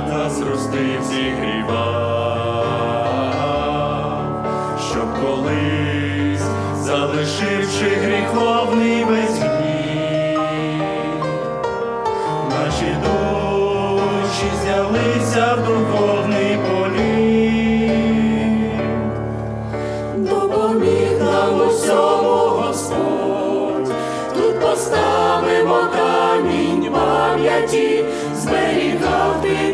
пташенята зростив, зігрівав, щоб колись, залишивши гріховний весь гнів, наші душі знялися в духовний політ. Допоміг нам усьому Господь, тут поставимо камінь пам'яті, зберігав ти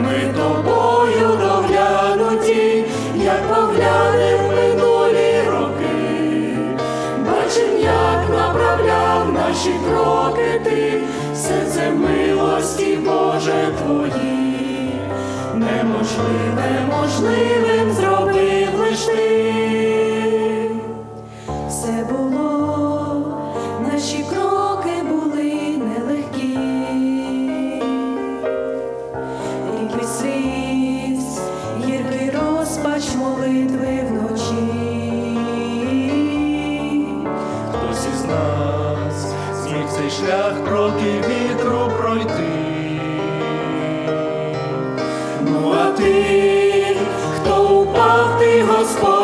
ми тобою доглянуті, як поглянем минулі роки. Бачим, як направляв наші кроки все це милості, Боже твої, неможливе можливим шлях проти вітру пройти. Ну а ти, хто упав, ти Господь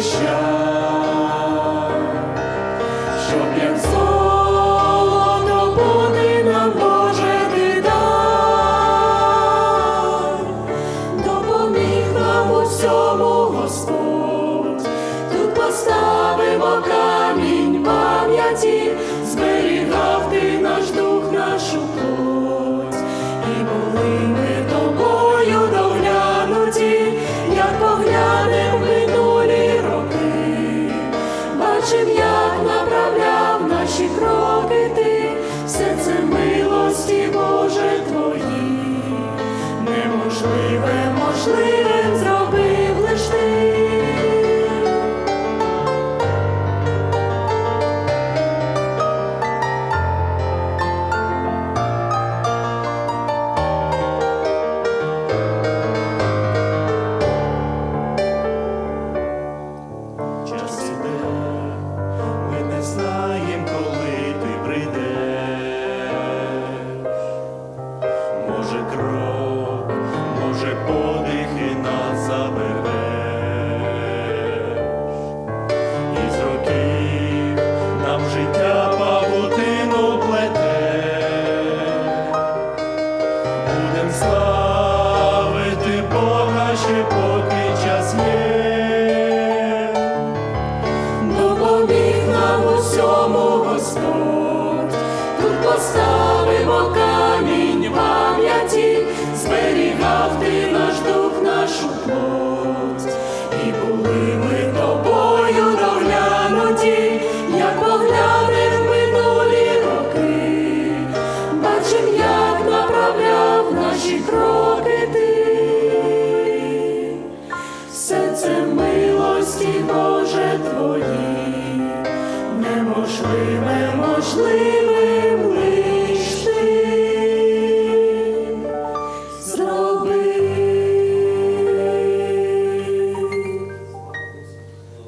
серця щоб як золото бути нам Боже ти допоміг нам у Господь, тут поставимо камінь пам'яті, поставимо камінь пам'яті, зберігав ти наш дух, нашу плоть, і були ми тобою доглянуті, як поглянем минулі роки, бачив, як направляв наші кроки. Все це милості, Боже твої, неможливе можливим